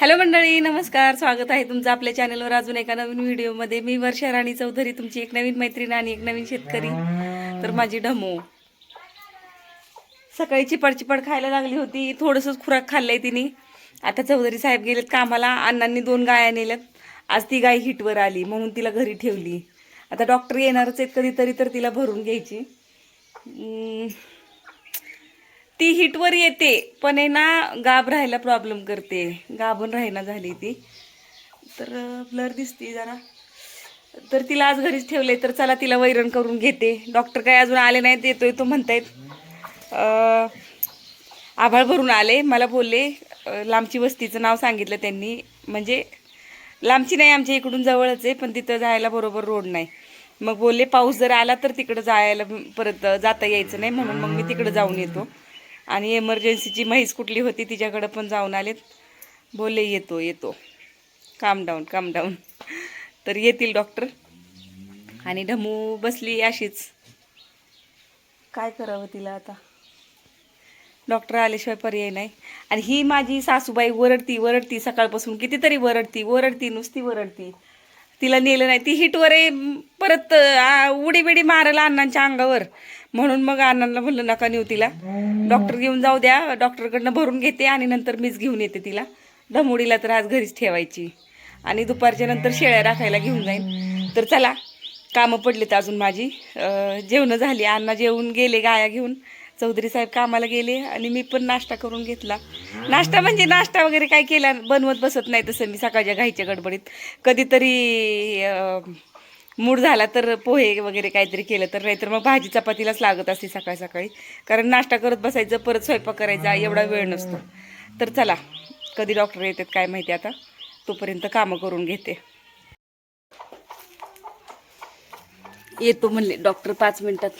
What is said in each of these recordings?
Hello मंडळी नमस्कार. स्वागत आहे तुमचं आपल्या चॅनलवर. अजून एका नवीन व्हिडिओमध्ये. मी वर्षा राणी चौधरी तुमची एक नवीन मैत्रीण आणि एक नवीन शेतकरी. तर माझी ढमो. सकाळी चिपड चिपड खायला लागली होती. थोडंसंच खुराक खाल्लंय तिने. आता चौधरी साहेब गेलेत कामाला. अण्णांनी दोन गाया नेल्यात. आज ती गाय हिटवर आली म्हणून तिला घरी ठेवली. आता डॉक्टर येणारच आहेत कधीतरी तर तिला भरून घ्यायची. ती हिटवर येते पण आहे ना गाब राहायला प्रॉब्लेम करते. गाभून राहायला झाली ती. तर ब्लर दिसते जरा. तर तिला आज घरीच ठेवले तर चला तिला वैरण करून घेते. डॉक्टर काय अजून आले नाहीत येतोय तो म्हणतायत. आभाळ भरून आले मला बोलले लांबची वस्तीचं नाव सांगितलं त्यांनी. म्हणजे लांबची नाही आमच्या इकडून जवळच आहे पण तिथं जायला बरोबर रोड नाही. मग बोलले पाऊस जर आला तर तिकडं जायला परत जाता यायचं नाही म्हणून मग मी तिकडं जाऊन येतो. आणि एमर्जन्सीची म्हैस कुठली होती तिच्याकडं पण जाऊन आलेत. बोलले येतो येतो. काम डाऊन काम डाऊन तर येतील डॉक्टर आणि ढमू बसली अशीच. काय करावं तिला आता? डॉक्टर आल्याशिवाय पर्याय नाही. आणि ही माझी सासूबाई वरडती वरडती सकाळपासून. कितीतरी वरडती वरडती नुसती वरडती. तिला नेलं नाही. ती हिटवर आहे परत उडी बिडी मारायला अण्णांच्या अंगावर. म्हणून मग अण्णांना म्हणलं नका नेऊ तिला. डॉक्टर घेऊन जाऊ द्या. डॉक्टरकडनं भरून घेते आणि नंतर मीच घेऊन येते तिला. धमुडीला तर आज घरीच ठेवायची. आणि दुपारच्या नंतर शेळ्या राखायला घेऊन जाईन. तर चला कामं पडलेत अजून माझी. जेवणं झाली. अण्णा जेवून गेले गाया घेऊन. चौधरी साहेब कामाला गेले आणि मी पण नाश्ता करून घेतला. नाश्ता म्हणजे नाश्ता वगैरे काय केला बनवत बसत नाही तसं मी सकाळच्या घाईच्या गडबडीत. कधीतरी मूड झाला तर पोहे वगैरे काहीतरी केलं तर नाहीतर मग भाजी चपातीलाच लागत असते सकाळी सकाळी. कारण नाश्ता करत बसायचं परत स्वयंपाक करायचा एवढा वेळ नसतो. तर चला कधी डॉक्टर येतात काय माहिती आता. तोपर्यंत कामं करून घेते. येतो म्हणले डॉक्टर पाच मिनिटात.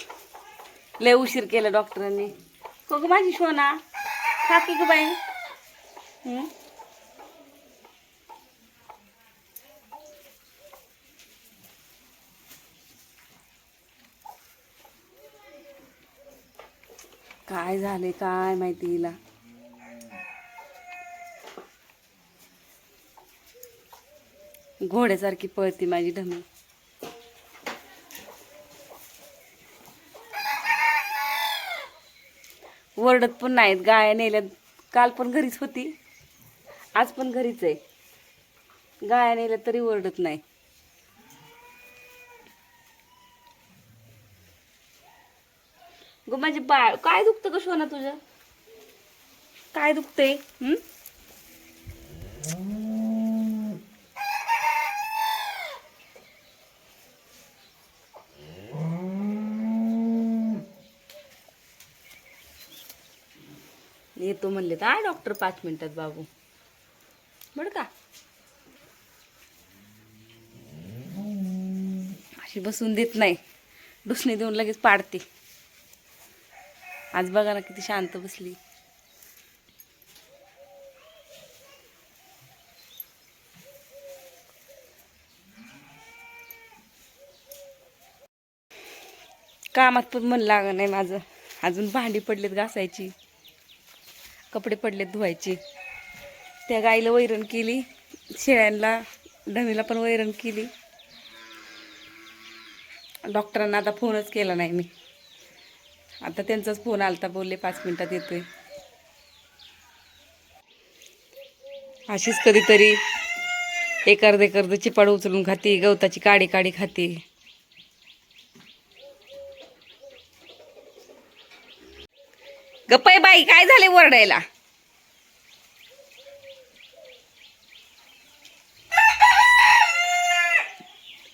लय उशीर केला डॉक्टरांनी. हो ग माझी शोना खा की ग बाई. काय झाले काय माहिती हिला. घोड्यासारखी पळती माझी ढमी. वरडत पण नाहीत गाया नेल्यात. काल पण घरीच होती. आज पण घरीच आहे. गाया नेल्या तरी वरडत नाही. गो माझे बाळ काय दुखतं ग शोना तुझं? काय दुखतंय? येतो म्हणले तर डॉक्टर पाच मिनिटात बाबू. बरं का? अशी बसून देत नाही. डुसणी देऊन लगेच पाडते. आज बघा ना किती शांत बसली. कामात पण मन लागत नाही माझं. अजून भांडी पडलेत घासायची. कपडे पडलेत धुवायचे. त्या गाईला वैरण केली शेळ्यांना ढमीला पण वैरण केली. डॉक्टरांना आता फोनच केला नाही मी. आता त्यांचाच फोन आलता बोलले पाच मिनटात येतोय. अशीच कधीतरी एक अर्धे कर्ध चिपाड उचलून खाते गवताची काडी काडी खाते. गप्पाई बाई काय झाले वरडायला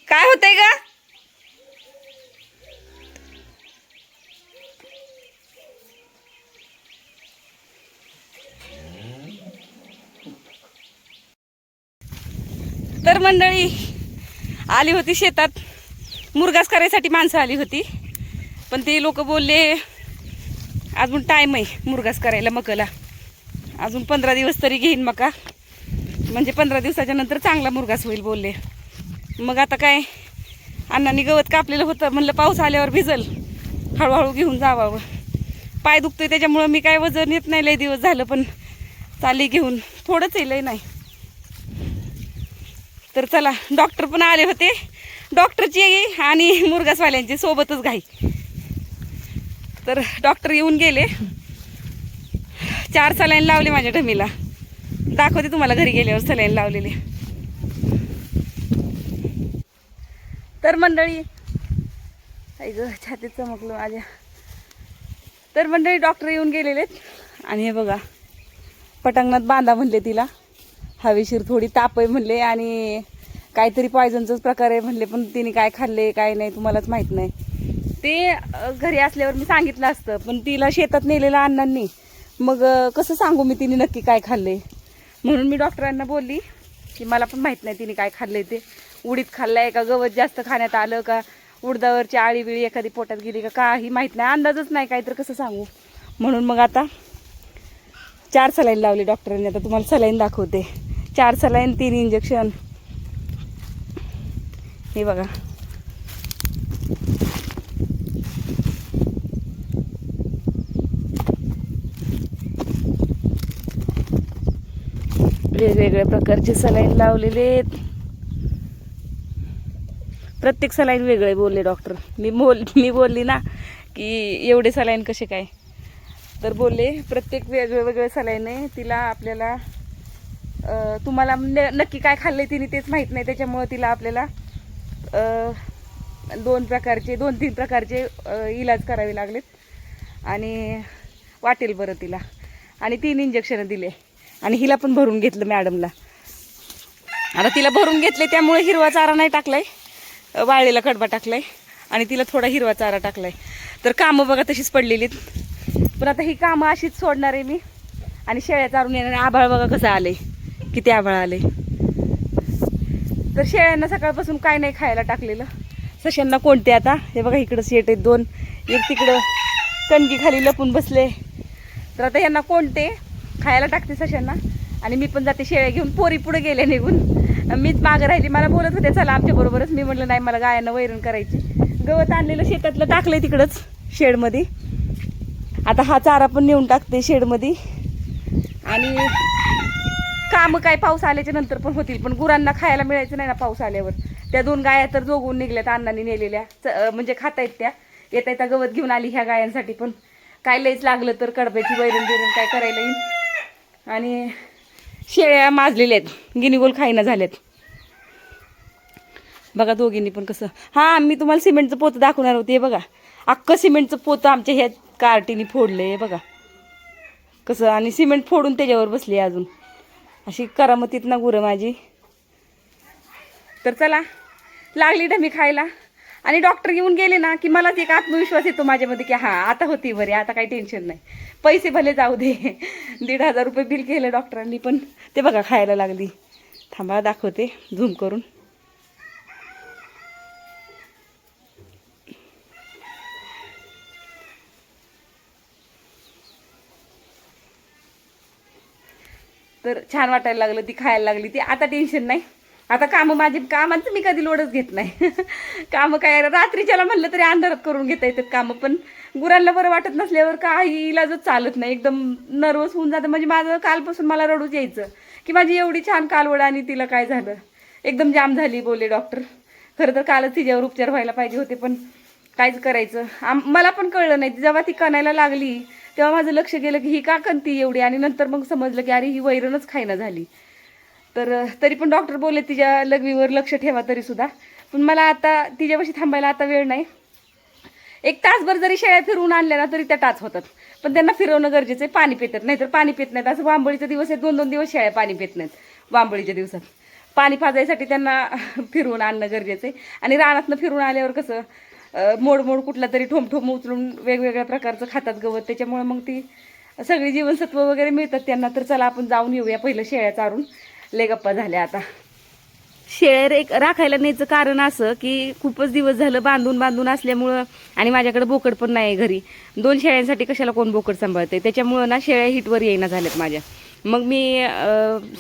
काय होतंय ग? तर मंडळी आली होती शेतात. मुरगास करायसाठी माणसं आली होती. पण ते लोक बोलले अजून टाईम आहे मुरगास करायला मकाला. अजून पंधरा दिवस तरी घेईन मका. म्हणजे पंधरा दिवसाच्या नंतर चांगला मुरगास होईल बोलले. मग आता काय? अण्णांनी गवत कापलेलं होतं. म्हणलं पाऊस आल्यावर भिजल. हळूहळू घेऊन जावावं. पाय दुखतोय त्याच्यामुळं मी काय वजन येत नाही लय दिवस झालं पण चाली घेऊन. थोडंच येलंय नाही. तर चला डॉक्टर पण आले होते. डॉक्टरची आणि मुरगासवाल्यांची सोबतच घाई. तर डॉक्टर येऊन गेले. चार सलाईन लावले माझ्या ढमीला. दाखवते तुम्हाला घरी गेल्यावर सलाईन लावलेले. तर मंडळी आई गं छातीत चमकलं माझ्या. तर मंडळी डॉक्टर येऊन गेलेले आणि हे बघा पटांगणात बांधा म्हणले तिला. हवेशीर थोडी ताप आहे म्हणले आणि काहीतरी पॉयझनचाच प्रकार आहे म्हणले पण तिने काय खाल्ले काय नाही तुम्हालाच माहीत नाही. ते घरी असल्यावर मी सांगितलं असतं पण तिला शेतात नेलेलं अण्णांनी. मग कसं सांगू मी तिने नक्की काय खाल्ले म्हणून मी डॉक्टरांना बोलली की मला पण माहीत नाही तिने काय खाल्ले ते. उडीत खाल्लं आहे का गवत जास्त खाण्यात आलं का उडदावरची आळी बिळी एखादी पोटात गेली का काही माहीत नाही. अंदाजच नाही काय तर कसं सांगू. म्हणून मग आता चार सलाईन लावली डॉक्टरांनी. आता तुम्हाला सलाईन दाखवते. चार सलाईन तीन इंजेक्शन. हे बघा. वेगवेगळ्या प्रकारचे सलाईन लावलेले आहेत. प्रत्येक सलाईन वेगळे बोलले डॉक्टर. मी बोल मी बोलली ना की एवढे सलाईन कसे काय? तर बोलले प्रत्येक वेगळे वेगळे सलाईन आहे. तिला आपल्याला तुम्हाला न- नक्की काय खाल्ले तिने तेच माहीत नाही. त्याच्यामुळं तिला आपल्याला दोन प्रकारचे दोन तीन प्रकारचे इलाज करावे लागलेत. आणि वाटेल बरं तिला. आणि तीन इंजेक्शनं दिले. आणि हिला पण भरून घेतलं मॅडमला. आता तिला भरून घेतले त्यामुळे हिरवा चारा नाही टाकलाय. वाळलेला कडबा टाकलाय. आणि तिला थोडा हिरवा चारा टाकलाय. तर कामं बघा तशीच पडलेली आहेत. पण आता ही कामं अशीच सोडणार आहे मी. आणि शेळ्या चारून येणार आभाळ बघा कसं आले किती आभाळ आले तर शेळ्यांना सकाळपासून काय नाही खायला टाकलेलं. सशांना कोणते आता? हे बघा इकडं सेट आहेत दोन. एक तिकडं कणकी खाली लपून बसले. तर आता यांना कोणते? खायला टाकते सशांना. आणि मी पण जाते शेळ्या घेऊन पोरी पुढे गेले निघून. मीच मागं राहिली मला बोलत होते चला आमच्या बरोबरच. मी म्हटलं नाही मला गायांना वैरण करायची. गवत आणलेलं शेतातलं टाकलंय तिकडंच शेडमध्ये. आता हा चारा पण नेऊन टाकते शेडमध्ये. आणि कामं काय पाऊस आल्याच्यानंतर पण होतील पण गुरांना खायला मिळायचं नाही ना पाऊस आल्यावर. त्या दोन गाया तर जोगून निघल्यात अण्णांनी नेलेल्या च- म्हणजे खाता आहेत त्या. येता येता गवत घेऊन आली ह्या गायांसाठी पण. काय लयच लागलं तर कडब्याची वैरण बिरण काय करायला येईल? आणि शेळ्या माजलेल्या आहेत. गिनीगोल खाईना झाल्यात बघा दोघींनी पण कसं. हां मी तुम्हाला सिमेंटचं पोतं दाखवणार होते हे बघा. अख्खं सिमेंटचं पोतं आमच्या ह्या कार्टीने फोडलं आहे बघा. कसं आणि सिमेंट फोडून त्याच्यावर बसली आहे अजून. अशी करामतीत ना गुरं माझी. तर चला लागली डमी खायला. आणि डॉक्टर येऊन गेले ना की मलाच एक आत्मविश्वास येतो माझ्यामध्ये की हां आता होती बरे आता काही टेन्शन नाही. पैसे भले जाऊ दे. दीड हजार रुपये बिल केलं डॉक्टरांनी पण ते बघा खायला लागली. थांबा दाखवते झूम करून. तर छान वाटायला लागलं ती खायला लागली. ती आता टेन्शन नाही. आता कामं माझी कामांचं मी कधी लोडच घेत नाही. कामं काय रात्रीच्याला म्हणलं तरी अंधारात करून घेता येतात कामं पण गुरांना बरं वाटत नसल्यावर काही इलाजच चालत नाही. एकदम नर्वस होऊन जातं. म्हणजे माझं कालपासून मला रडूच यायचं की माझी एवढी छान कालवड आणि तिला काय झालं? एकदम जाम झाली बोलले डॉक्टर. खरं तर कालच तिच्यावर उपचार व्हायला पाहिजे होते पण काहीच करायचं. आम मला पण कळलं नाही. जेव्हा ती कणायला लागली तेव्हा माझं लक्ष गेलं की ही का कणती एवढी? आणि नंतर मग समजलं की अरे ही वैरणच खायना झाली. तर तरी पण डॉक्टर बोलले तिच्या लघवीवर लक्ष ठेवा तरी सुद्धा पण मला आता तिच्यापाशी थांबायला आता वेळ नाही. एक तासभर जरी शेळ्या फिरवून आणल्या ना तरी त्या टाच होतात. पण त्यांना फिरवणं गरजेचं आहे पाणी पितात. नाहीतर पाणी पित नाहीत. असं वांबळीचे दिवस आहे दोन दोन दिवस शेळ्या पाणी पित नाहीत वांबळीच्या दिवसात. पाणी पाजायसाठी त्यांना फिरवून आणणं गरजेचं आहे. आणि रानातनं फिरून आल्यावर कसं मोड मोड कुठला तरी ठोमठोम उचलून वेगवेगळ्या प्रकारचं खातात गवत. त्याच्यामुळे मग ती सगळी जीवनसत्व वगैरे मिळतात त्यांना. तर चला आपण जाऊन येऊया पहिलं शेळ्या चारून. लय गप्पा झाल्या आता. शेळ्या रे राखायला न्यायचं कारण असं की खूपच दिवस झालं बांधून बांधून असल्यामुळं आणि माझ्याकडे बोकड पण नाही घरी. दोन शेळ्यांसाठी कशाला कोण बोकड सांभाळते त्याच्यामुळं ना शेळ्या हिटवर येईना झाल्यात माझ्या. मग मी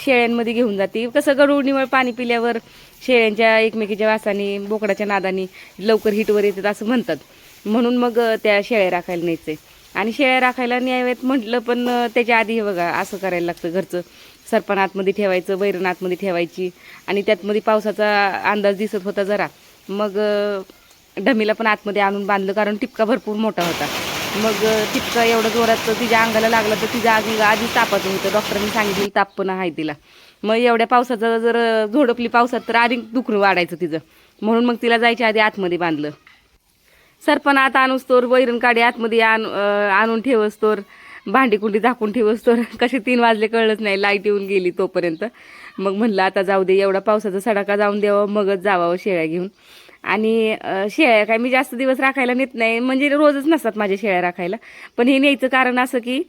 शेळ्यांमध्ये घेऊन जाते. कसं गडूळ निवळ पाणी पिल्यावर शेळ्यांच्या एकमेकीच्या वासाने बोकडाच्या नादाने लवकर हिटवर येतात असं म्हणतात. म्हणून मग त्या शेळ्या राखायला न्यायचे आणि शेळ्या राखायला न्यावेत म्हटलं पण त्याच्या आधी हे बघा असं करायला लागतं घरचं. सरपण आतमध्ये ठेवायचं वैरण आतमध्ये ठेवायची. आणि त्यातमध्ये पावसाचा अंदाज दिसत होता जरा. मग डमीला पण आतमध्ये आणून बांधलं कारण टिपका भरपूर मोठा होता. मग टिपका एवढं जोरात तिच्या अंगाला लागला तर तिच्या आधी आधी तापाचं होतं. डॉक्टरांनी सांगितलं ताप पण आहे तिला. मग एवढ्या पावसाचा जर झोडपली पावसात तर अधिक दुखणं वाढायचं तिचं. म्हणून मग तिला जायच्या आधी आतमध्ये बांधलं. सरपण आत आणूस्तोर वैरण काढी आतमध्ये आण आणून आणून ठेवस्तोर भांडी कुंडी झाकून तर कसे तीन वाजले कळलंच नाही. लाइट येऊन गेली तोपर्यंत. मग म्हणलं आता जाऊ दे एवढा पावसाचा सडाका जाऊन द्यावं मगच जावावं शेळ्या घेऊन. आणि शेळ्या काय मी जास्त दिवस राखायला नेत नाही म्हणजे रोजच नसतात माझ्या शेळ्या राखायला. पण हे न्यायचं कारण असं की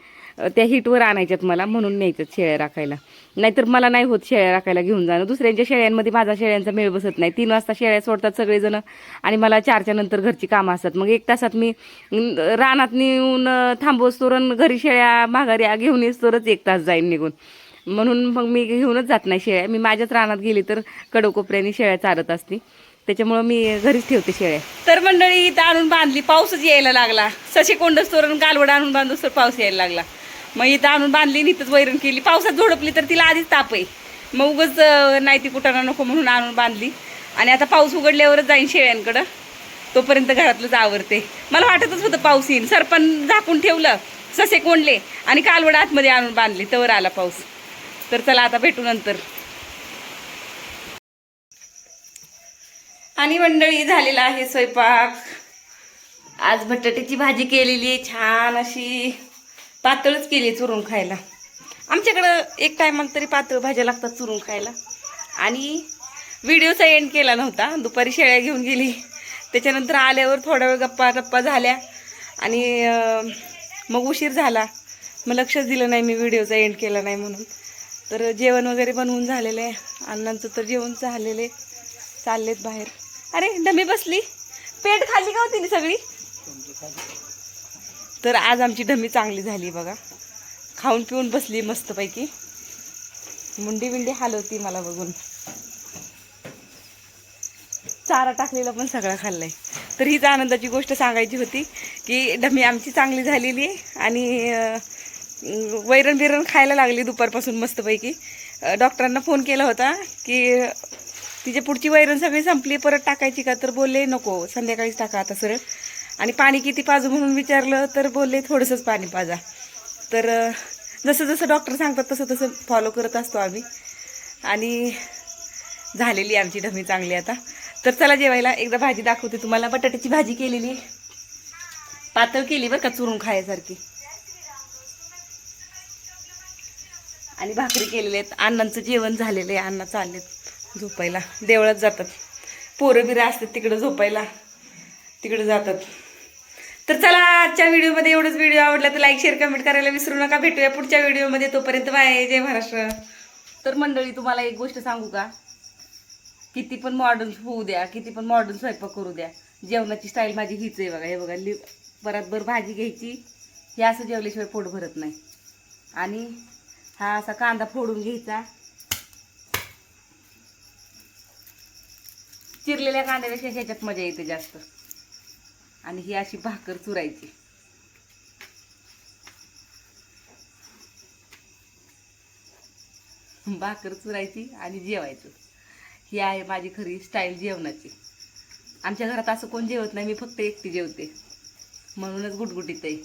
त्या हिटवर आणायच्यात मला म्हणून न्यायच्यात शेळ्या राखायला. नाहीतर मला नाही होत शेळ्या राखायला घेऊन जाणं. दुसऱ्यांच्या शेळ्यांमध्ये माझा शेळ्यांचा मेळ बसत नाही. तीन वाजता शेळ्या सोडतात सगळेजण आणि मला चारच्या नंतर घरची कामं असतात. मग एक तासात मी रानात नेऊन अं, थांबवस्तोर घरी शेळ्या माघारी घेऊन येस्तोरच एक तास जाईन निघून. म्हणून मग मी घेऊनच जात नाही शेळ्या. मी माझ्याच रानात गेली तर कडोकोपऱ्याने शेळ्या चारत असते. त्याच्यामुळं मी घरीच ठेवते शेळ्या. तर मंडळी इथं आणून बांधली. पाऊसच यायला लागला. ससे कोंडस्तोर आणि कालवड आणून तर पाऊस यायला लागला. मग इथं आणून बांधली आणि इथंच वैरण केली. पावसात झोडपली तर तिला आधीच ताप आहे. मग उगच नाही ती कुठाना नको म्हणून आणून बांधली. आणि आता पाऊस उघडल्यावरच जाईन शेळ्यांकडं. तोपर्यंत घरातलंच आवरते. मला वाटतच होतं पाऊस येईन. सरपण झाकून ठेवलं. ससे कोंडले. आणि कालवड आतमध्ये आणून बांधले. तवर आला पाऊस. तर चला आता भेटू नंतर. आणि मंडळी झालेला आहे स्वयंपाक. आज बटाट्याची भाजी केलेली आहे. छान अशी. पातळच केली चुरून खायला. आमच्याकडं एक टायमाला तरी पातळ भाज्या लागतात चुरून खायला. आणि व्हिडिओचा एंड केला नव्हता. दुपारी शेळ्या घेऊन गेली. त्याच्यानंतर आल्यावर थोडा वेळ गप्पा टप्पा झाल्या. आणि मग उशीर झाला. मग लक्षच दिलं नाही मी व्हिडिओचा एंड केला नाही म्हणून. तर जेवण वगैरे बनवून झालेलं आहे. अण्णांचं तर जेवण झालेलं आहे. चाललेत बाहेर. अरे डमी बसली. पेट खाल्ली का होती सगळी? तर आज आमची डमी चांगली झाली बघा. खाऊन पिऊन बसली मस्तपैकी. मुंडी बिंडी हलवती मला बघून. चारा टाकलेला पण सगळा खाल्लाय. तर हीच आनंदाची गोष्ट सांगायची होती की डमी आमची चांगली झालेली आणि वैरण बिरण खायला लागली दुपारपासून मस्तपैकी. डॉक्टरांना फोन केला होता की तिची पुढची वैरण सगळी संपली परत टाकायची का? तर बोलले नको संध्याकाळीच टाका आता सरळ. आणि पाणी किती पाजू म्हणून विचारलं तर बोलले थोडंसंच पाणी पाजा. तर जसं जसं डॉक्टर सांगतात तसं तसं फॉलो करत असतो आम्ही. आणि झालेली आहे आमची ढमी चांगली आता. तर चला जेवायला एकदा भाजी दाखवते तुम्हाला. बटाट्याची भाजी केलेली आहे. पातळ केली बरं का चुरून खायसारखी. आणि भाकरी केलेले आहेत. अण्णांचं जेवण झालेलं आहे. अण्णा चाललेत झोपायला. देवळात जातात. पोरं बिरं असतात तिकडं झोपायला. तिकडं जातात. तर चला आजच्या व्हिडिओमध्ये एवढंच. व्हिडिओ आवडला तर लाईक शेअर कमेंट करायला विसरू नका. भेटूया पुढच्या व्हिडिओमध्ये. तोपर्यंत बाय जय महाराष्ट्र. तर मंडळी तुम्हाला एक गोष्ट सांगू का? किती पण मॉडर्न होऊ द्या किती पण मॉडर्न स्वयंपाक करू द्या जेवणाची स्टाईल माझी हीच आहे बघा. हे बघा लि परतभर भाजी घ्यायची हे असं जेवल्याशिवाय पोट भरत नाही. आणि हा असा कांदा फोडून घ्यायचा. चिरलेल्या कांद्यापेक्षा ह्याच्यात मजा येते जास्त. आणि ही अशी भाकर चुरायची. भाकर चुरायची आणि जेवायचं. ही आहे माझी खरी स्टाईल जेवणाची. आमच्या घरात असं कोण जेवत नाही मी फक्त एकटी जेवते. म्हणूनच गुटगुटीत आहे.